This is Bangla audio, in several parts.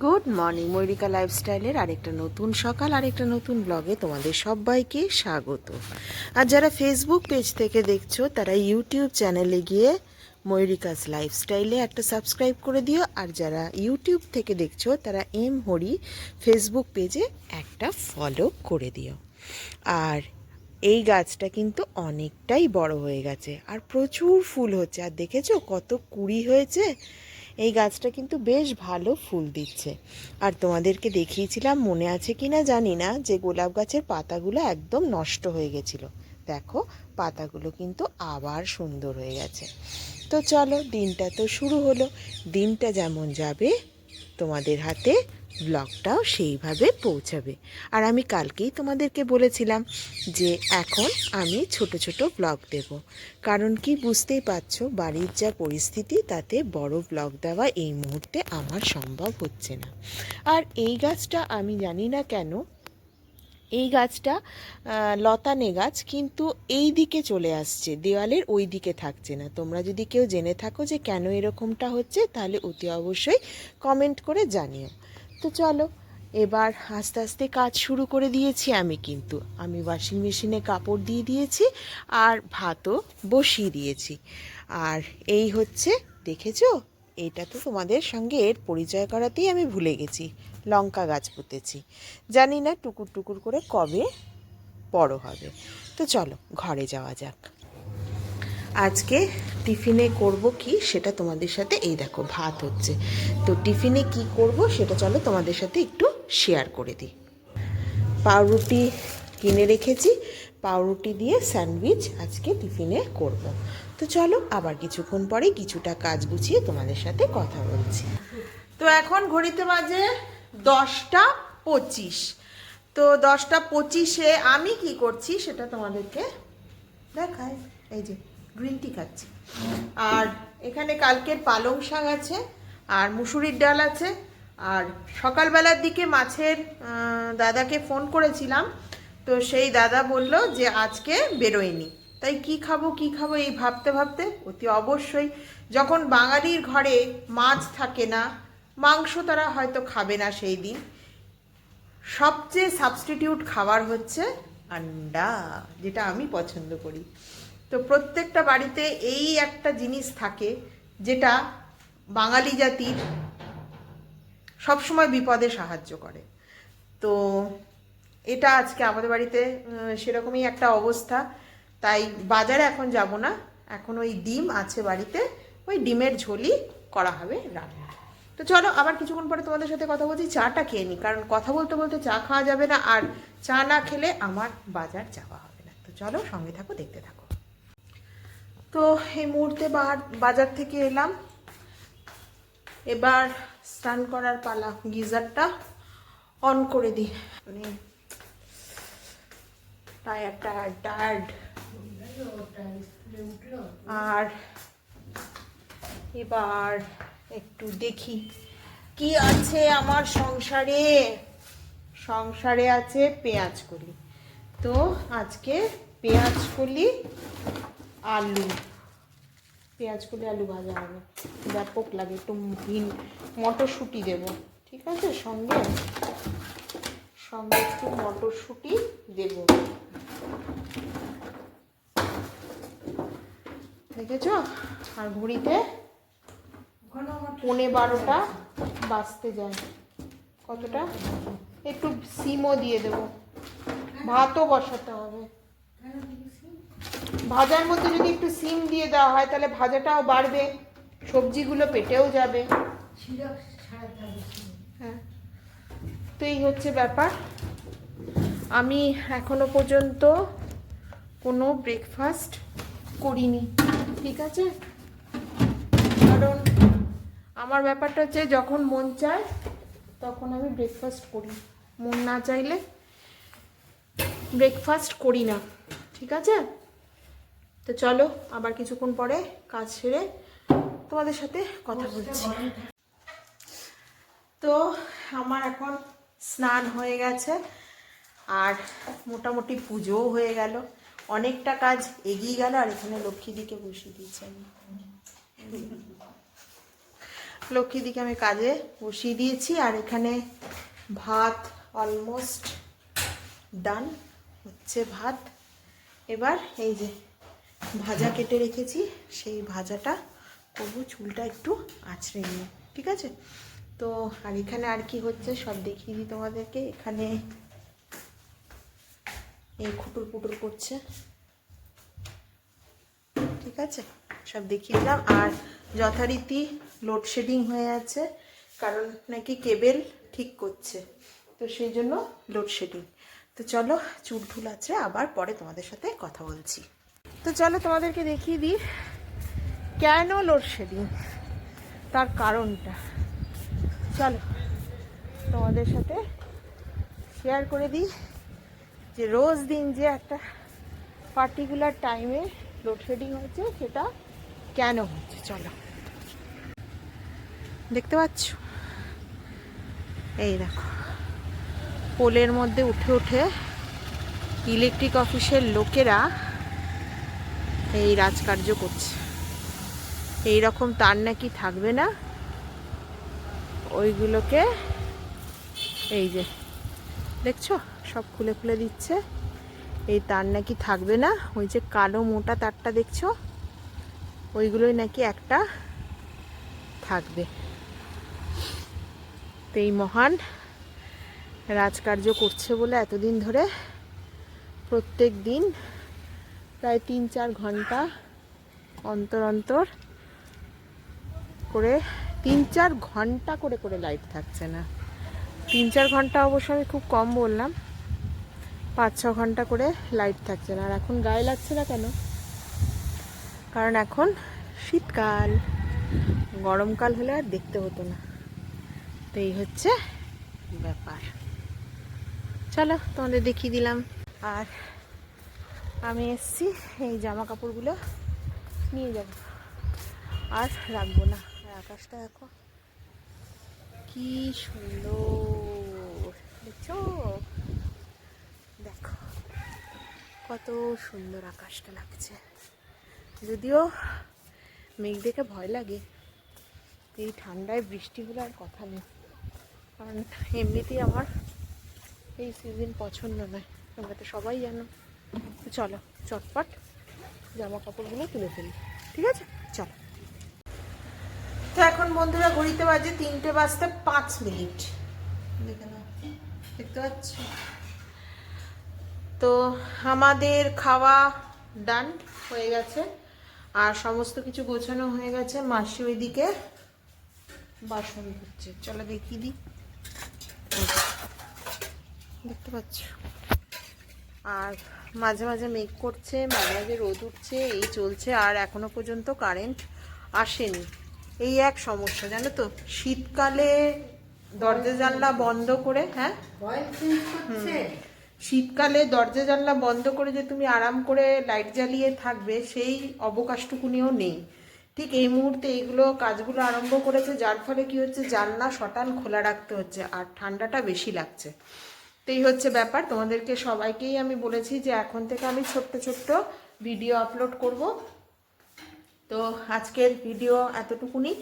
গুড মর্নিং, ময়ূরিকা লাইফস্টাইলের আরেকটা নতুন সকাল, আরেকটা নতুন ব্লগে তোমাদের সবাইকে স্বাগত। আর যারা ফেসবুক পেজ থেকে দেখছ, তারা ইউটিউব চ্যানেলে গিয়ে ময়ূরিকাস লাইফস্টাইলে একটা সাবস্ক্রাইব করে দিও। আর যারা ইউটিউব থেকে দেখছ, তারা এম হরি ফেসবুক পেজে একটা ফলো করে দিও। আর এই গাছটা কিন্তু অনেকটাই বড় হয়ে গেছে। আর প্রচুর ফুল হচ্ছে। আর দেখেছ কত কুড়ি হয়েছে? এই গাছটা কিন্তু বেশ ভালো ফুল দিচ্ছে। আর তোমাদেরকে দেখিয়েছিলাম, মনে আছে কি না জানি না, যে গোলাপ গাছের পাতাগুলো একদম নষ্ট হয়ে গেছিল। দেখো, পাতাগুলো কিন্তু আবার সুন্দর হয়ে গেছে। তো চলো, দিনটা তো শুরু হলো। দিনটা যেমন যাবে তোমাদের হাতে ব্লগটাও সেইভাবে পৌঁছাবে। আর আমি কালকেই তোমাদেরকে বলেছিলাম যে এখন আমি ছোট ছোট ব্লগ দেব। কারণ কি বুঝতেই পারছ, বাড়ির যা পরিস্থিতি, তাতে বড় ব্লগ দেওয়া এই মুহূর্তে আমার সম্ভব হচ্ছে না। আর এই গাছটা আমি জানি না কেন, এই গাছটা লতানে গাছ, কিন্তু এই দিকে চলে আসছে, দেওয়ালের ওই দিকে থাকছে না। তোমরা যদি কেউ জেনে থাকো যে কেন এরকমটা হচ্ছে, তাহলে অতি অবশ্যই কমেন্ট করে জানিও। তো চলো, এবার আস্তে আস্তে কাজ শুরু করে দিয়েছি আমি কিন্তু। আমি ওয়াশিং মেশিনে কাপড় দিয়ে দিয়েছি আর ভাতও বসিয়ে দিয়েছি। আর এই হচ্ছে, দেখেছ? এটা তো তোমাদের সঙ্গে এর পরিচয় করাতেই আমি ভুলে গেছি। লঙ্কা গাছ পুঁতেছি। জানি না টুকুর টুকুর করে কবে বড় হবে। তো চলো, ঘরে যাওয়া যাক। আজকে টিফিনে করব কি সেটা তোমাদের সাথে, এই দেখো ভাত হচ্ছে। তো টিফিনে কি করব সেটা চলো তোমাদের সাথে একটু শেয়ার করে দিই। পাউরুটি কিনে রেখেছি, পাউরুটি দিয়ে স্যান্ডউইচ আজকে টিফিনে করব। তো চলো আবার কিছুক্ষণ পরে কিছুটা কাজ গুছিয়ে তোমাদের সাথে কথা বলছি। তো এখন ঘড়িতে বাজে দশটা পঁচিশ। তো দশটা পঁচিশে আমি কি করছি সেটা তোমাদেরকে দেখায় এই যে গ্রিন টি খাচ্ছি। আর এখানে কালকের পালং শাক আছে, আর মুসুরির ডাল আছে, আর সকালবেলার দিকে মাছের দাদাকে ফোন করেছিলাম, তো সেই দাদা বলল যে আজকে বেরোয়নি। তাই কি খাব কি খাব এই ভাবতে ভাবতে অতি অবশ্যই যখন বাঙালির ঘরে মাছ থাকে না, মাংস তারা হয়তো খাবে না সেই দিন। সবচেয়ে সাবস্টিটিউট খাবার হচ্ছে আন্ডা, যেটা আমি পছন্দ করি। তো প্রত্যেকটা বাড়িতে এই একটা জিনিস থাকে, যেটা বাঙালি জাতির সবসময় বিপদে সাহায্য করে। তো এটা আজকে আমাদের বাড়িতে সেরকমই একটা অবস্থা। তাই বাজারে এখন যাব না। এখন ওই ডিম আছে বাড়িতে, ওই ডিমের ঝোলই করা হবে রান্না। তো চলো, আবার কিছুক্ষণ পরে তোমাদের সাথে কথা বলছি, চাটা খেয়ে নিই, কারণ কথা বলতে বলতে চা খাওয়া যাবে না, আর চা না খেলে আমার বাজার যাওয়া হবে না। তো চলো, সঙ্গে থাকো, দেখতে থাকো। তো এই মুহূর্তে বাজার থেকে এলাম। এবার স্নান করার পালা, গিজারটা অন করে দিই মানে টায়ার টায়ার টায়ার্ড আর এবার একটু দেখি কি আছে আমার সংসারে। সংসারে আছে পেঁয়াজ কলি। তো আজকে পেঁয়াজ কলি আলু। পেঁয়াজ কলি আলু ভাজা হবে। ব্যাপক লাগে, একটু ভিন মটরশুঁটি দেবো, ঠিক আছে? সঙ্গে সঙ্গে একটু মটরশুঁটি দেবো। দেখেছ? আর ঘড়িতে পৌনে বারোটা বাজতে যায়। কতটা? একটু সিমও দিয়ে দেবো। ভাতও বসাতে হবে। ভাজার মধ্যে যদি একটু সিম দিয়ে দেওয়া হয় তাহলে ভাজাটাও বাড়বে সবজিগুলো পেটেও যাবে। হ্যাঁ। তো এই হচ্ছে ব্যাপার। আমি এখনও পর্যন্ত কোনো ব্রেকফাস্ট করিনি ঠিক আছে? কারণ আমার ব্যাপারটা হচ্ছে যখন মন চায় তখন আমি ব্রেকফাস্ট করি। মন না চাইলে ব্রেকফাস্ট করি না ঠিক আছে? তো চলো আবার কিছুক্ষণ পরে কাজ সেরে তোমাদের সাথে কথা বলছি। তো আমার এখন স্নান হয়ে গেছে আর মোটামুটি পুজোও হয়ে গেল। অনেকটা কাজ এগিয়ে গেল আর এখানে লক্ষ্মীদিকে বসিয়ে দিয়েছি আমি। লক্ষ্মীদিকে আমি কাজে বসিয়ে দিয়েছি আর এখানে ভাত অলমোস্ট ডান হচ্ছে ভাত। এবার এই যে ভাজা কেটে রেখেছি, সেই ভাজাটা করব, চুলটা একটু আঁচড়ে নিয়ে, ঠিক আছে? তো, আর এখানে আর কি হচ্ছে সব দেখিয়ে দিই তোমাদেরকে, এখানে এই খুটুর পুটুর করছে, ঠিক আছে? সব দেখিয়ে দিলাম, আর যথারীতি লোডশেডিং হয়ে আছে, কারণ নাকি কেবেল ঠিক করছে, তো সেই জন্য লোডশেডিং তো চলো, চুল ঠুল আছে আবার পরে তোমাদের সাথে কথা বলছি। তো চলো তোমাদেরকে দেখিয়ে দিই কেন লোডশেডিং তার কারণটা। চলো তোমাদের সাথে শেয়ার করে দিই যে রোজ দিন যে একটা পার্টিকুলার টাইমে লোডশেডিং হচ্ছে, সেটা কেন হচ্ছে? চলো। দেখতে পাচ্ছ? এই দেখো। পোলের মধ্যে উঠে উঠে ইলেকট্রিক অফিসের লোকেরা এই রাজকার্য করছে। এই রকম তার নাকি থাকবে না। ওইগুলোকে এই যে, দেখছ? সব খুলে খুলে দিচ্ছে। এই তার নাকি থাকবে না। ওই যে কালো মোটা তারটা দেখছ? ওইগুলোই নাকি একটা থাকবে। তো এই মহান রাজকার্য করছে বলে এতদিন ধরে প্রত্যেক দিন প্রায় তিন চার ঘণ্টা অন্তর অন্তর করে, তিন চার ঘণ্টা করে করে লাইট থাকছে না। তিন চার ঘণ্টা অবশ্য আমি খুব কম বললাম। পাঁচ, ছ ঘণ্টা করে লাইট থাকছে না। আর এখন গায়ে লাগছে না কেন? কারণ এখন শীতকাল। গরমকাল হলে আর দেখতে হতো না। তো এই হচ্ছে ব্যাপার। চলো তোমাদের দেখিয়ে দিলাম। আর আমি এসছি, এই জামা কাপড়গুলো নিয়ে যাব। আর রাখব না, আর আকাশটা দেখো, কি সুন্দর। দেখছ? দেখো, কত সুন্দর আকাশটা লাগছে। যদিও মেঘ দেখে ভয় লাগে, এই ঠান্ডায় বৃষ্টি হলে আর কথা নেই। কারণ এমনিতেই আমার এই সিজন পছন্দ নয়, তোমরা তো সবাই জানো। চলো, চটপট জামা কাপড়গুলো তুলে ফেলি। ঠিক আছে? চলো। তো এখন বন্ধুরা ঘড়িতে বাজে তিনটে বাজতে পাঁচ মিনিট। দেখে দেখতে পাচ্ছ? তো আমাদের খাওয়া ডান হয়ে গেছে, আর সমস্ত কিছু গোছানো হয়ে গেছে। মাসি ওইদিকে বাসন ধুচ্ছে। চলো দেখিয়ে দিই। দেখতে পাচ্ছ? আর মাঝে মাঝে মেঘ করছে মাঝে মাঝে রোদ উঠছে এই চলছে আর এখনও পর্যন্ত কারেন্ট আসেনি। এই এক সমস্যা জানো তো? শীতকালে দরজা জানলা বন্ধ করে হ্যাঁ? শীতকালে দরজা জানলা বন্ধ করে যে তুমি আরাম করে লাইট জ্বালিয়ে থাকবে সেই অবকাশটুকুনিও নেই। ঠিক এই মুহূর্তে এইগুলো কাজগুলো আরম্ভ করেছে যার ফলে কি হচ্ছে? জানলা শটান খোলা রাখতে হচ্ছে আর ঠান্ডাটা বেশি লাগছে। তো এই হচ্ছে ব্যাপার, তোমাদেরকে সবাইকেই আমি বলেছি যে এখন থেকে আমি ছোট্ট ছোট্ট ভিডিও আপলোড করব। তো আজকের ভিডিও এতটুকুনি।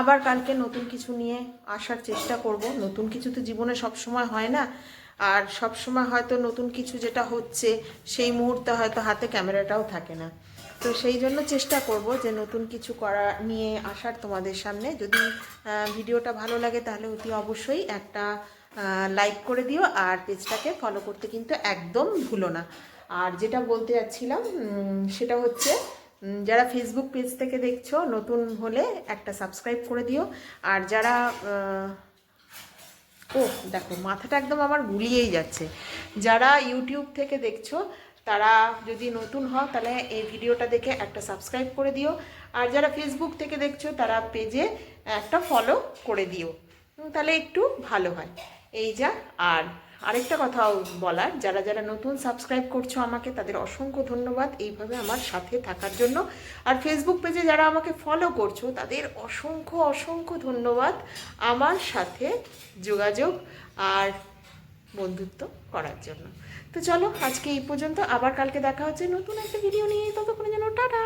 আবার কালকে নতুন কিছু নিয়ে আসার চেষ্টা করব। নতুন কিছু তো জীবনে সব সময় হয় না। আর সব সময় হয়তো নতুন কিছু যেটা হচ্ছে, সেই মুহূর্তে হয়তো হাতে ক্যামেরাটাও থাকে না। তো সেই জন্য চেষ্টা করব যে নতুন কিছু করা নিয়ে আসার তোমাদের সামনে। যদি ভিডিওটা ভালো লাগে তাহলে অতি অবশ্যই একটা লাইক করে দিও আর পেজটাকে ফলো করতে কিন্তু একদম ভুলো না। আর যেটা বলতে যাচ্ছিলাম সেটা হচ্ছে যারা ফেসবুক পেজ থেকে দেখছ, নতুন হলে একটা সাবস্ক্রাইব করে দিও। আর যারা ও দেখো, মাথাটা একদম আমার গুলিয়েই যাচ্ছে। যারা ইউটিউব থেকে দেখছ, তারা যদি নতুন হও, তাহলে এই ভিডিওটা দেখে একটা সাবস্ক্রাইব করে দিও। আর যারা ফেসবুক থেকে দেখছ, তারা পেজে একটা ফলো করে দিও। তাহলে একটু ভালো হয়। এই যা, আর আরেকটা কথাও বলার, যারা যারা নতুন সাবস্ক্রাইব করছ আমাকে, তাদের অসংখ্য ধন্যবাদ এইভাবে আমার সাথে থাকার জন্য। আর ফেসবুক পেজে যারা আমাকে ফলো করছ, তাদের অসংখ্য অসংখ্য ধন্যবাদ আমার সাথে যোগাযোগ আর বন্ধুত্ব করার জন্য। তো চলো, আজকে এই পর্যন্ত, আবার কালকে দেখা হচ্ছে নতুন একটা ভিডিও নিয়ে। ততক্ষণে যেন টাটা!